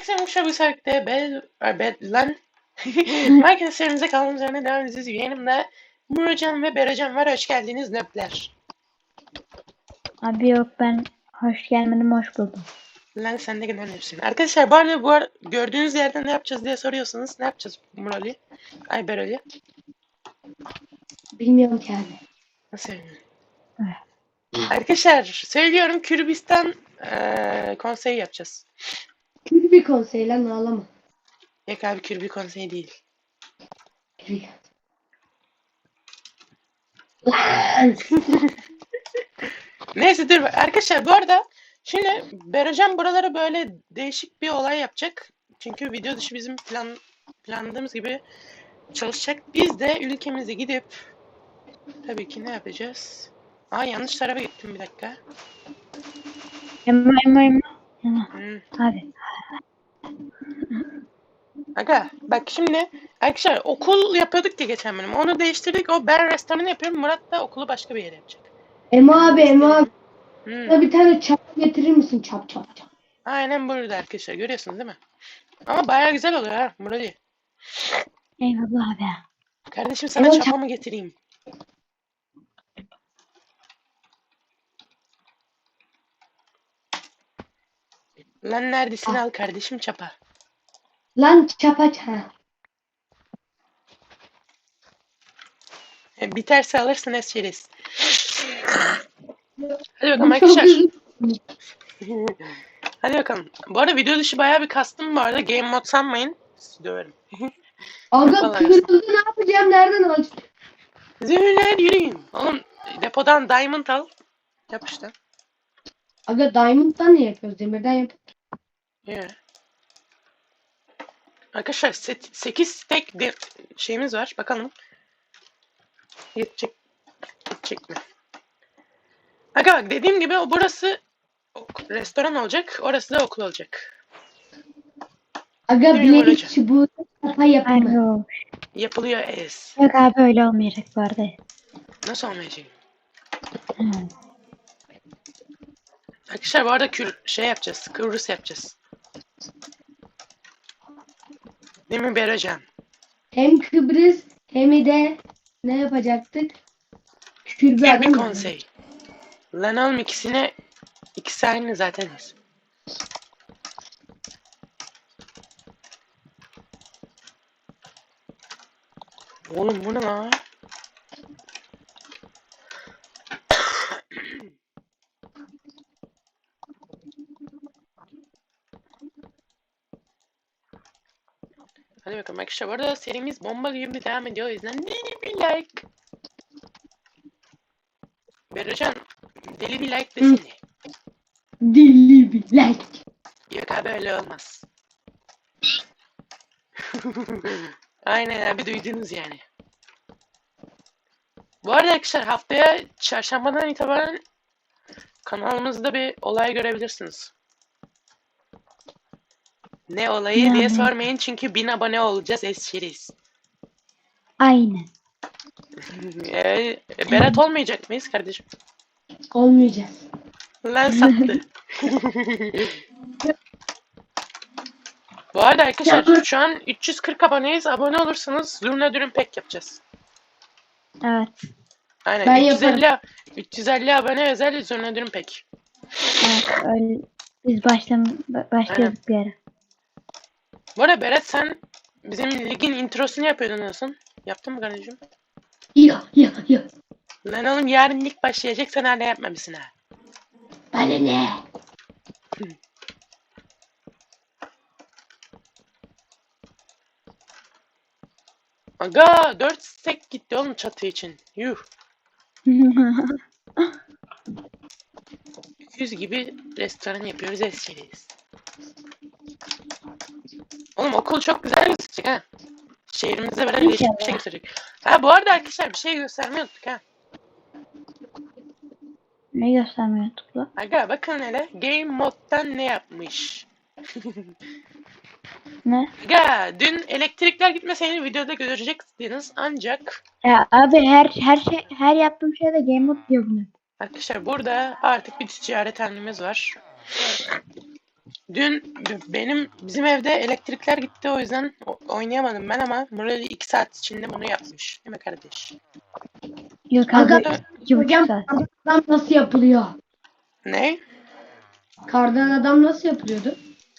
Herkese hoş bu saatte bel, bel lan. Herkese serimize kaldığımız yerine devam edeceğiz. Yanımda Murocan ve Beracan var. Hoş geldiniz nöpler. Abi yok ben hoş gelmedim hoş buldum. Lan sen de gelen hepsin. Arkadaşlar bu arada bu ar- gördüğünüz yerde ne yapacağız diye soruyorsanız ne yapacağız Murali? Ay Berali. Bilmiyorum ki abi. Nasıl? Arkadaşlar söylüyorum Kürbistan eee konseyi yapacağız. Bir konsey lan ağlama. Yok abi Kürbi konseyi değil. Lan! Neyse dur arkadaşlar bu arada şimdi Beracan buralara böyle değişik bir olay yapacak. Çünkü video dışı bizim plan planladığımız gibi çalışacak. Biz de ülkemize gidip tabii ki ne yapacağız? Aa yanlış tarafa gittim bir dakika. Emma emma Abi. Aga bak şimdi arkadaşlar okul yapıyorduk ya geçen bölüm. Onu değiştirdik. O ben restoranı yapıyorum. Murat da okulu başka bir yere yapacak. Ema abi Ema abi. Hmm. Bana bir tane çap getirir misin? Çap çap çap. Aynen burada arkadaşlar görüyorsunuz değil mi? Ama bayağı güzel oluyor ha Murat'ı. Eyvallah abi. Kardeşim sana Evet. çapamı getireyim. Lan neredesin Ah. al kardeşim çapa. Lan çap aç ha. E, Biterse alırsın esçeriz. Hadi bakalım arkadaşlar. Hadi bakalım. Bu arada video dışı bayağı bir kastım bu arada. Game mod sanmayın. Sizi döverim. Aga kırıldı ne yapacağım? Nereden alacağım? Zümrüler yürüyün. Oğlum depodan diamond al. Yap işte. Aga diamond'dan ne yapıyoruz? Demirden yap. Yeah. Arkadaşlar 8 stack de şeyimiz var. Bakalım. Yetecek. Yetecek mi? Aga bak dediğim gibi o burası ok- restoran olacak. Orası da okul olacak. Aga bilelik çubuğu. Abi yok. Yapılıyor es. Yok abi öyle olmayacak bu arada. Nasıl olmayacak? Hı. Arkadaşlar bu arada kür şey yapacağız. Kıbrıs yapacağız. Değil mi Beracan? Hem Kıbrıs hem de ne yapacaktık? Bir adam. konsey. Lan oğlum ikisine ikisi aynı zaten. Oğlum bu ne lan? Hadi bakalım arkadaşlar bu arada serimiz bomba gibi devam ediyor. O yüzden deli bir like. Bercan deli bir like desene. Deli bir like. Yok abi öyle olmaz. Aynen abi duydunuz yani. Bu arada arkadaşlar haftaya çarşambadan itibaren kanalımızda bir olay görebilirsiniz. Ne olayı diye Yani. sormayın çünkü 1000 abone olacağız esçeriz. Aynen. ee, Berat olmayacak mıyız kardeşim? Olmayacağız. Lan sattı. Bu arada arkadaşlar şu an 340 aboneyiz. Abone olursanız Zurna Dürüm Pek yapacağız. Evet. Aynen Ben 350, 350 abone özel Zurna Dürüm Pek. Evet öyle. Biz başlam ba- başlıyorduk bir ara. Bu arada Berat sen bizim ligin introsunu yapıyordun nasıl? Yaptın mı kardeşim? Ya ya ya. Lan oğlum yarın lig başlayacak sen hala yapmamışsın ha. Bana ne? Aga 4 stack gitti oğlum çatı için. Yuh. 100 gibi restoran yapıyoruz eskişehir'deyiz. Oğlum okul çok güzel gözükecek ha. Şehrimizde böyle değişik bir şey gösterecek. Ha bu arada arkadaşlar bir şey göstermeyi unuttuk ha. ne göstermiyor YouTube'da? Aga bakın hele game moddan ne yapmış. Ne? Aga dün elektrikler gitmeseydi videoda göreceksiniz ancak Ya abi her her şey her yaptığım şeyde game mode diyor bunu. arkadaşlar burada artık bir ticaret halimiz var. Dün benim bizim evde elektrikler gitti o yüzden oynayamadım ben ama Murali 2 saat içinde bunu yapmış. Değil mi kardeş? Yok abi Hocam kardan adam nasıl yapılıyor? Ne? Kardan adam nasıl yapılıyordu?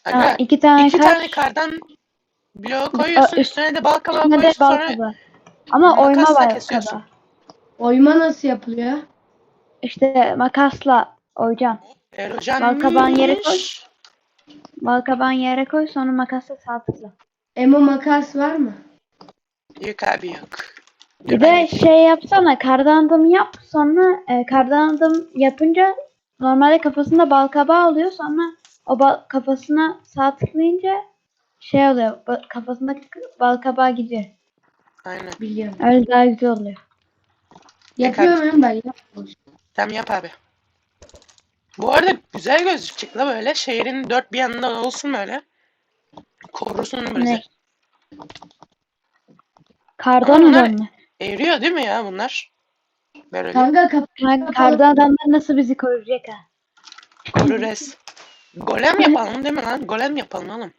Aga, Ha, iki tane iki kar, tane kardan bloğu koyuyorsun Aa, üstüne de bal kabağı üstüne de koyuyorsun bal sonra kabağı. Ama oyma makasla var kesiyorsun. Oyma nasıl yapılıyor? İşte makasla oyacaksın. erojanmış. Bal kabağını yere koy. Bal kabağını yere koy sonra makasla sağ tıkla. Emo makas var mı? Yok abi yok. Bir Dur, ben de şey yapsana kardan adam yap sonra e, kardan adam yapınca normalde kafasında bal kabağı oluyor sonra o bal, kafasına sağ tıklayınca şey oluyor ba- kafasındaki bal kabağı gidiyor. Aynen. Biliyorum. Öyle daha güzel oluyor. Yapıyor muyum ben? Yapmadım. Tamam yap abi. Bu arada güzel gözükecek la böyle. Şehrin dört bir yanında olsun böyle. Korusun böyle. Ne? Kardan Ama bunlar- adam mı? Eriyor değil mi ya bunlar? Böyle Kanka kap Kanka, kardan adamlar nasıl bizi koruyacak ha? korures. Golem yapalım değil mi lan? Golem yapalım oğlum.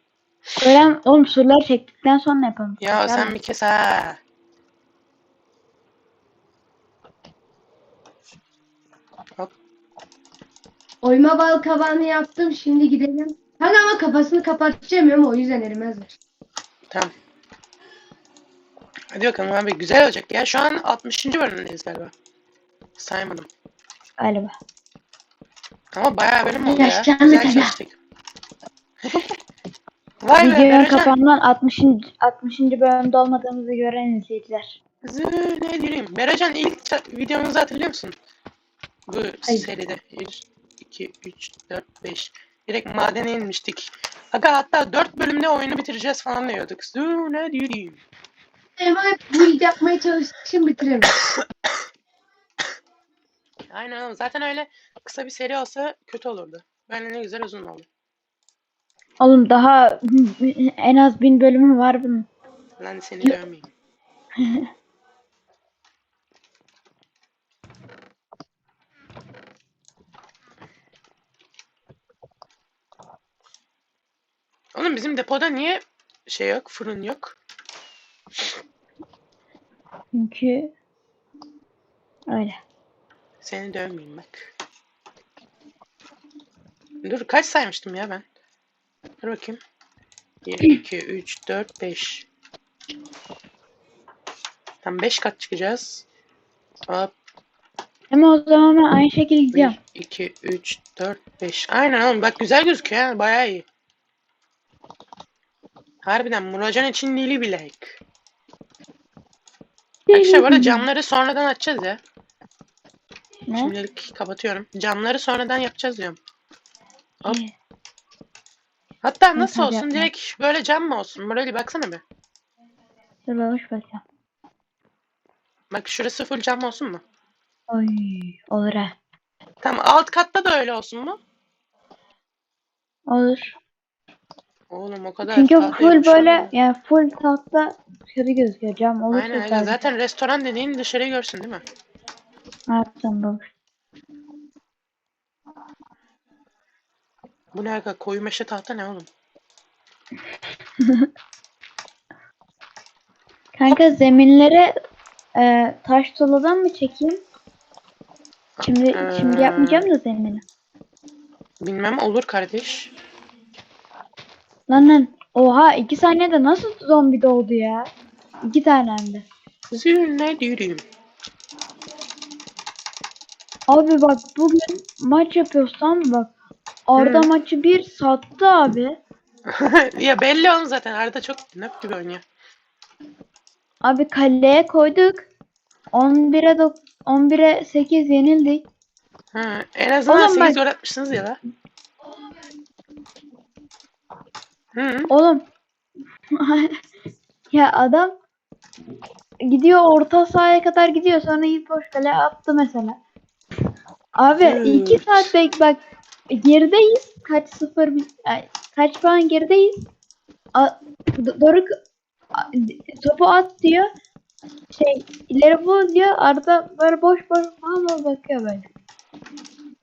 Golem oğlum surları çektikten sonra yapalım. Ya sen bir kes ha. Oyma bal kabağını yaptım. Şimdi gidelim. Kanka ama kafasını kapatacağım o yüzden erimezler. Tamam. Hadi bakalım abi güzel olacak ya. Şu an 60. bölümdeyiz galiba. Saymadım. Galiba. Ama bayağı bölüm oldu ya. Yaşlandık Güzel çalıştık. Vay be Videonun kapanından 60. 60. bölümde olmadığımızı gören izleyiciler. Zı, ne diyeyim? Berocan ilk videomuzu hatırlıyor musun? Bu Hayır. seride. 1, 2, 3, 4, 5. Direkt madene inmiştik. Aga hatta 4 bölümde oyunu bitireceğiz falan diyorduk. Zı, ne diyeyim? Ama hep build yapmaya çalıştım bitiremedim. Aynen oğlum. Zaten öyle kısa bir seri olsa kötü olurdu. Böyle ne güzel uzun oldu. Oğlum daha en az bin bölümü var bunun. Lan seni görmeyeyim. Bizim depoda niye şey yok, fırın yok? Çünkü öyle. Seni dövmeyeyim bak. Dur kaç saymıştım ya ben? Dur bakayım. 1, 2, 3, 4, 5. Tam 5 kat çıkacağız. Hop. Ama o zaman ben aynı şekilde gidiyorum. 1, 2, 3, 4, 5. Aynen oğlum bak güzel gözüküyor ha. Bayağı iyi. Harbiden Muracan için nili bilek. Arkadaşlar bu arada camları sonradan açacağız ya. Ne? Şimdilik kapatıyorum. Camları sonradan yapacağız diyorum. Hop. İyi. Hatta nasıl olsun? yapma. Direkt böyle cam mı olsun? Morali baksana bir. Dur hoş bakacağım. Bak şurası full cam olsun mu? Oy olur ha. Tamam alt katta da öyle olsun mu? Olur. Oğlum o kadar Çünkü full böyle ya. yani full tahta dışarı gözüküyor. Cam olursa Aynen sadece- Zaten restoran dediğin dışarıyı görsün değil mi? Yapacağım baba? Bu ne aga? Koyu meşe tahta ne oğlum? Kanka zeminlere e, taş toladan mı çekeyim? Şimdi şimdi Ee, yapmayacağım da zemini. Bilmem olur kardeş. Lan lan. Oha iki saniyede nasıl zombi doğdu ya? İki tane hem de. Ne diyeyim? Abi bak bugün maç yapıyoruz tamam mı bak. Arda Hı. maçı bir sattı abi. ya belli oğlum zaten. Arada çok nöp gibi oynuyor. Abi kaleye koyduk. 11'e dok- 11'e 8 yenildik. Ha, en azından Oğlum 8 bak- gol atmışsınız ya da. Hı. Oğlum. ya adam gidiyor orta sahaya kadar gidiyor sonra Yiğit boş kale attı mesela. Abi Evet. 2 saat bek bak gerideyiz. Kaç sıfır ay, kaç puan gerideyiz. A- Doruk a- topu at diyor. Şey ileri bu diyor. Arda böyle boş boş mal bakıyor böyle.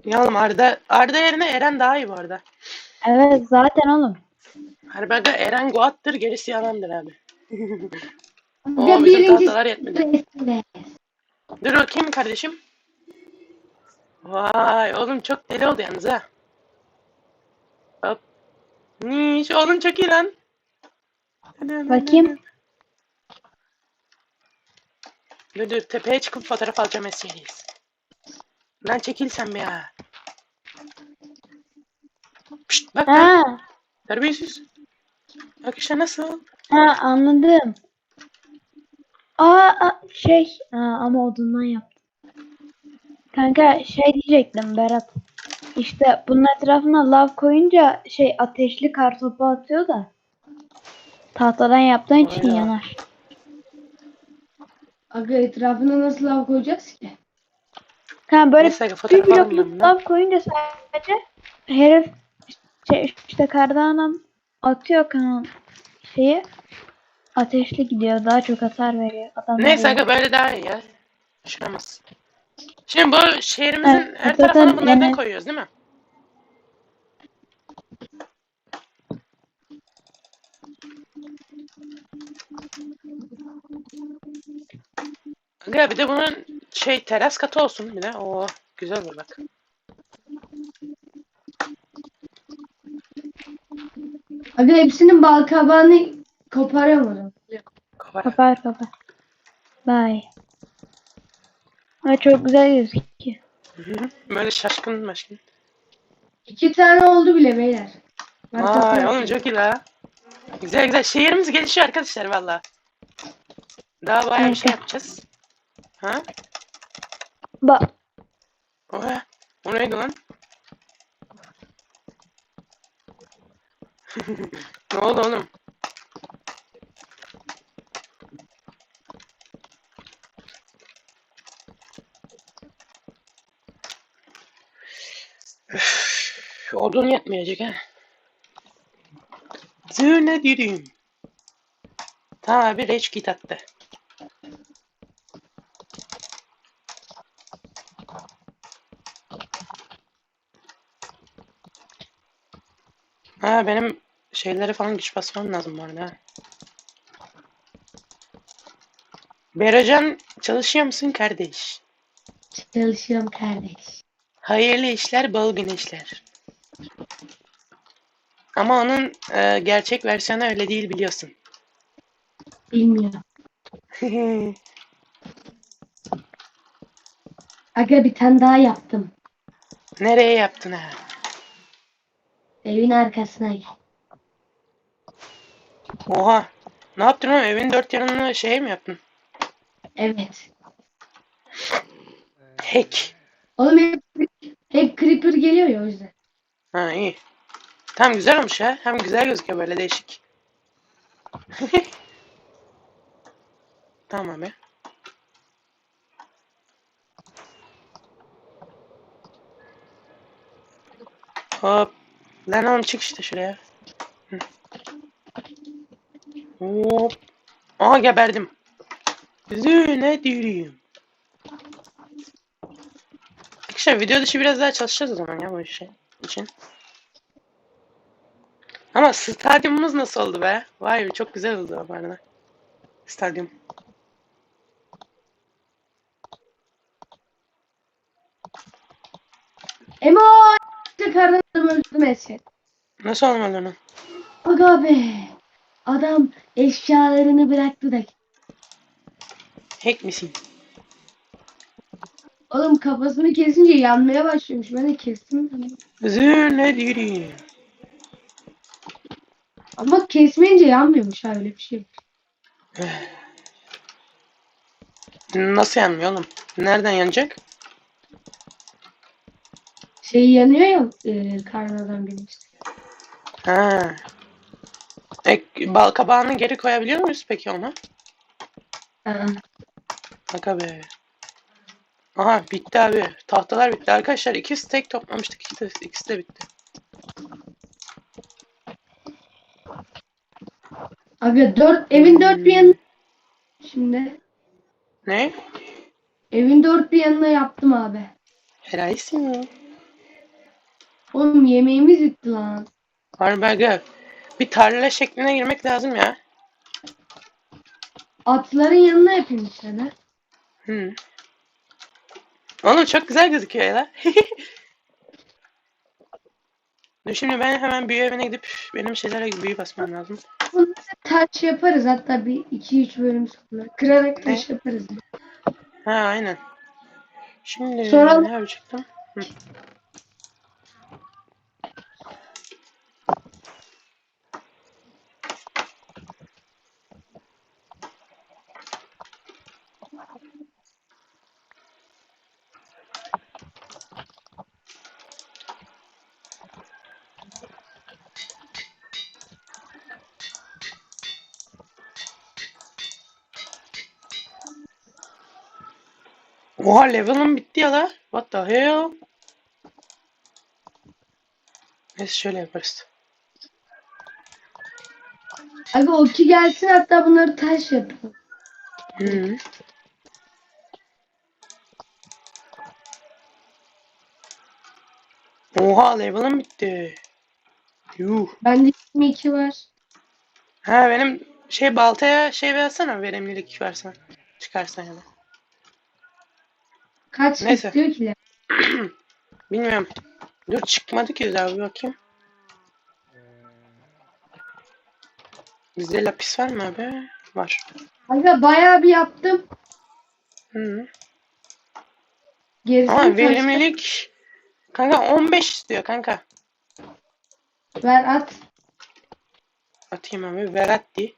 Ya oğlum Arda, Arda yerine Eren daha iyi bu arada. Evet zaten oğlum. Harbi aga Eren Goat'tır gerisi yalandır abi. Oo bizim tahtalar yetmedi. Dur bakayım kardeşim. Vay oğlum çok deli oldu yalnız ha. Hop. Niş oğlum çok iyi lan. Bakayım. Dur dur tepeye çıkıp fotoğraf alacağım eseriyiz. Lan çekil sen be ya. Pişt bak lan. Ha, Terbiyesiz. Bak işte nasıl. ha anladım. Aa, şey aa, ama odundan yaptım. Kanka şey diyecektim Berat. İşte bunun etrafına lav koyunca şey ateşli kartopu atıyor da. Tahtadan yaptığın için Aynen. yanar. Aga etrafına nasıl lav koyacağız ki? Kanka böyle Neyse bir fotoğraf blokluk ben. lav koyunca sadece herif şey, işte kardandan atıyor kan şeyi ateşli gidiyor daha çok hasar veriyor. Adamlar Neyse aga böyle daha iyi ya. Düşünemez. Şimdi bu şehrimizin Evet, her zaten tarafına bunlardan yani- koyuyoruz değil mi? Aga bir de bunun şey teras katı olsun bir de. Oo güzel olur bak. Aga hepsinin bal kabağını koparamadım. Kopar. Kapar kapar. Bye. Ha, çok güzel gözüküyor. Hı hı. Böyle şaşkın maşkın. İki tane oldu bile beyler. Vay Arkasına oğlum çok iyi la. Güzel güzel. Şehrimiz gelişiyor arkadaşlar valla. Daha bayağı bir şey yapacağız. Ha? Bak Oha. O neydi lan? Ne oldu oğlum? Odun yetmeyecek ha. Zırne dürüm. Tamam abi rage kit attı. Ha benim şeyleri falan güç basmam lazım bu arada. Beracan çalışıyor musun kardeş? Çalışıyorum kardeş. Hayırlı işler, bol güneşler. Ama onun e, gerçek versiyonu öyle değil biliyorsun. Bilmiyorum. Aga bir tane daha yaptım. Nereye yaptın ha? Evin arkasına gel. Oha. Ne yaptın oğlum? Evin dört yanına şey mi yaptın? Evet. Hack. Oğlum hep, hep creeper geliyor ya o yüzden. Ha iyi. Tamam güzel olmuş ya. Hem güzel gözüküyor böyle değişik. tamam abi. Hop. Lan oğlum çık işte şuraya. Hı. Hop. Aa geberdim. Züne dürüyüm. Arkadaşlar video dışı biraz daha çalışacağız o zaman ya bu işe için. Ama stadyumumuz nasıl oldu be? Vay be çok güzel oldu bu. Stadyum. Emo! Karnım öldüm Esed. Nasıl olmalı onu? Aga be. Adam eşyalarını bıraktı da. Hack misin? Oğlum kafasını kesince yanmaya başlıyormuş. Ben de kestim. Züne dürüyüm. Ama kesmeyince yanmıyormuş ha öyle bir şey. Nasıl yanmıyor oğlum? Nereden yanacak? Şey yanıyor ya e, karnadan güneşte. Ha. E, bal kabağını geri koyabiliyor muyuz peki ona? Aa, Baka be. Aha bitti abi. Tahtalar bitti. Arkadaşlar iki steak toplamıştık. İkisi de, ikisi de bitti. Aga dört, evin dört bir yanına şimdi Ne? evin dört bir yanına yaptım abi. Helalsin ya. Oğlum yemeğimiz bitti lan. Harbi aga. Bir tarla şekline girmek lazım ya. Atların yanına yapayım sana. Hı. Oğlum çok güzel gözüküyor ya. Dur şimdi ben hemen büyü evine gidip benim şeylere büyü basmam lazım. Bunu taş yaparız hatta bir 2-3 bölüm sonra. Kırarak taş yaparız. Ha aynen. Şimdi Sonra- ne yapacaktım? Hı. Oha level'ım bitti ya la. What the hell? Neyse şöyle yaparız. Abi o ki gelsin hatta bunları taş yapalım. Hı. Oha level'ım bitti. Yuh. Bende 22 var. Ha benim şey baltaya şey versene verimlilik versen. Çıkarsan ya da. Kaç Neyse. istiyor ki? Bilmiyorum. Dur çıkmadı ki daha bir bakayım. Bizde lapis var mı abi? Var. Aga bayağı bir yaptım. Hı. Gerisini Ama verimlilik kanka 15 istiyor kanka. Ver at. Atayım abi Veratti.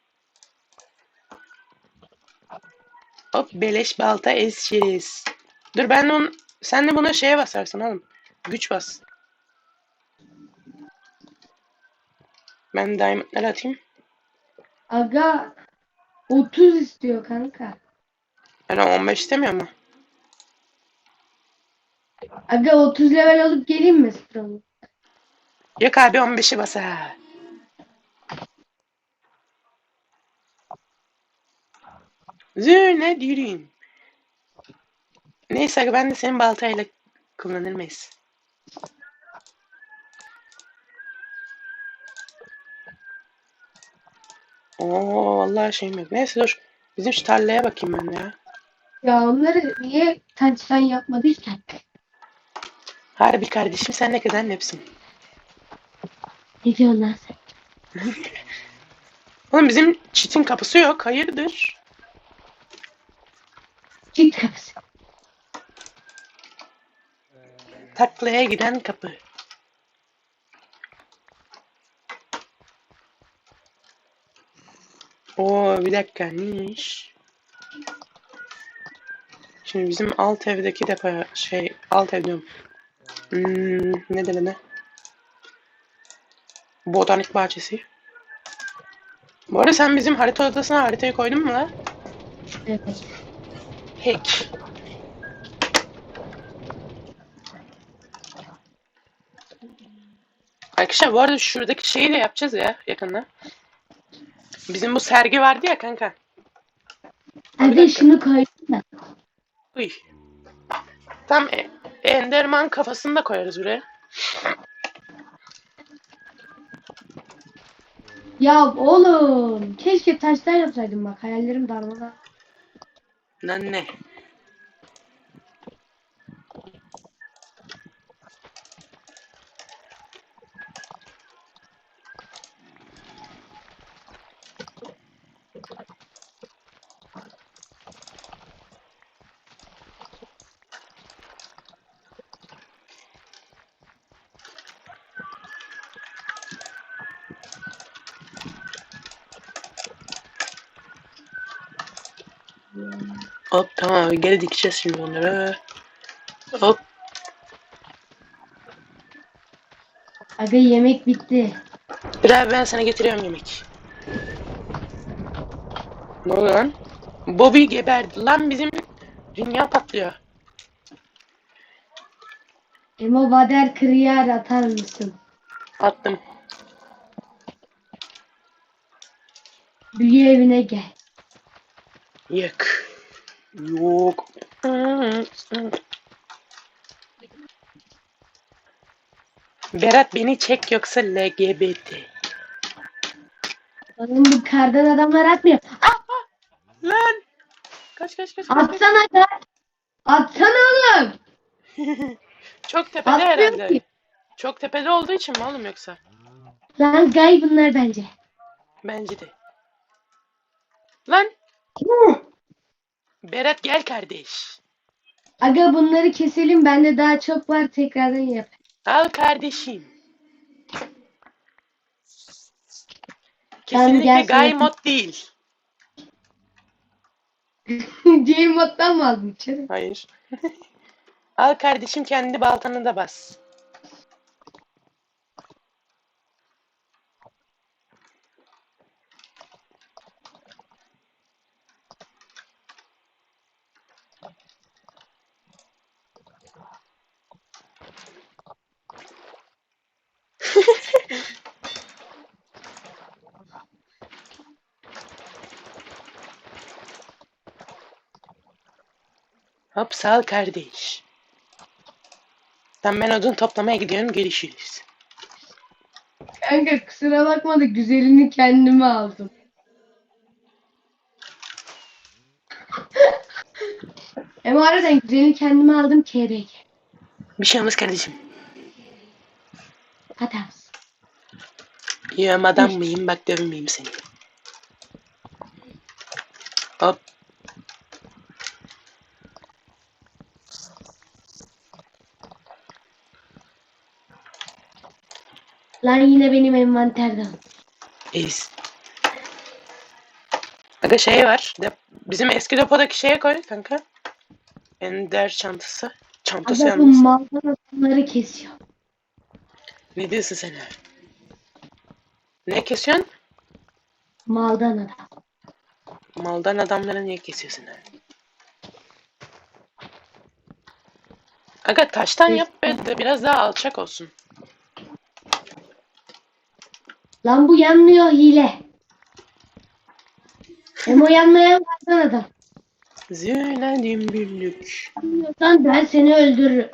Hop beleş balta eseceğiz. Dur ben de onu, sen de buna şeye basarsın oğlum. Güç bas. Ben diamondları atayım. Aga 30 istiyor kanka. Ben 15 istemiyor mu? Aga 30 level alıp geleyim mi Strong'u? Yok abi 15'i bas ha. Züne diyeyim. Neyse ben de senin baltayla kullanır mıyız? Oo vallahi şeyim yok. Neyse dur. Bizim şu tarlaya bakayım ben ya. Ya onları niye taştan yapmadıysan? Harbi kardeşim sen ne kadar nepsin. Ne diyorsun lan sen? Oğlum bizim çitin kapısı yok. Hayırdır? Git kapısı. Taklaya giden kapı. Oo bir dakika neymiş? Şimdi bizim alt evdeki depoya şey alt ev diyorum. Hmm, ne denir ne? Botanik bahçesi. Bu arada sen bizim harita odasına haritayı koydun mu lan? Evet. Hack. Arkadaşlar bu arada şuradaki şeyi de yapacağız ya yakında. Bizim bu sergi vardı ya kanka. Hadi şunu koy. da. Uy. Tam e- Enderman kafasını da koyarız buraya. Ya oğlum keşke taştan yapsaydım bak hayallerim darmadan. Lan ne? Hop tamam geri dikeceğiz şimdi onları. Hop Aga yemek bitti. bir abi ben sana getiriyorum yemek. Ne oluyor lan? Bobby geberdi lan bizim dünya patlıyor. Emo Bader Kriyar atar mısın? Attım. Büyü evine gel. Yok. Yok. Berat beni çek yoksa LGBT. Oğlum bu kardan adamlar atmıyor. Lan! Kaç kaç kaç. kaç, kaç. Atsana da. Atsana oğlum. Çok tepede Atmıyor herhalde. ki. Çok tepede olduğu için mi oğlum yoksa? Lan gay bunlar bence. Bence de. Lan! Berat gel kardeş. Aga bunları keselim. Bende daha çok var. Tekrardan yap. Al kardeşim. Kesinlikle gel gay mod değil. Game moddan mı aldın içeri? Hayır. Al kardeşim kendi baltanı da bas. Hop sağ ol kardeş. Tamam ben odun toplamaya gidiyorum. Görüşürüz. Kanka kusura bakma da güzelini kendime aldım. Ama aradan güzelini kendime aldım KRG. Bir şey olmaz kardeşim. Hatamız. Yiyorum adam mıyım? Bak dövmeyeyim seni. Hop. Lan yine benim envanterden. İyiyiz. Aga şey var. Dep- bizim eski depodaki şeye koy kanka. Ender çantası. Çantası Aga bu yalnız. maldan kesiyor. Ne diyorsun sen? Ne kesiyorsun? Maldan adam. Maldan adamları niye kesiyorsun abi? Aga taştan yap be de biraz daha alçak olsun. Lan bu yanmıyor hile. Emo yanmayan maldan adam. Züle dümbüllük. Lan ben seni öldürürüm.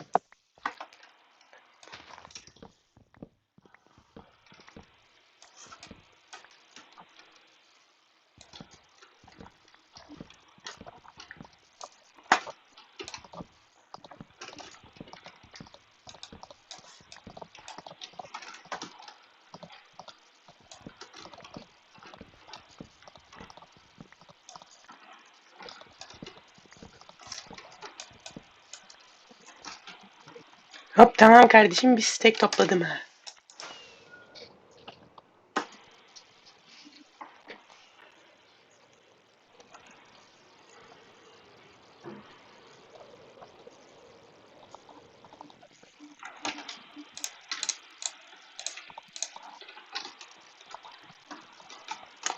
Tamam kardeşim bir steak topladım ha.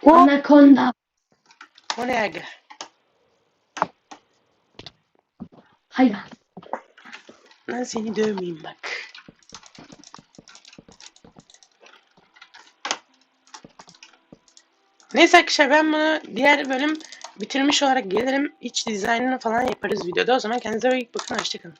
Hop, Anakonda. o ne aga? Hayvan. Ben seni dövmeyeyim bak. Neyse arkadaşlar ben bunu diğer bölüm bitirmiş olarak gelirim. İç dizaynını falan yaparız videoda. O zaman kendinize iyi bakın. Hoşçakalın.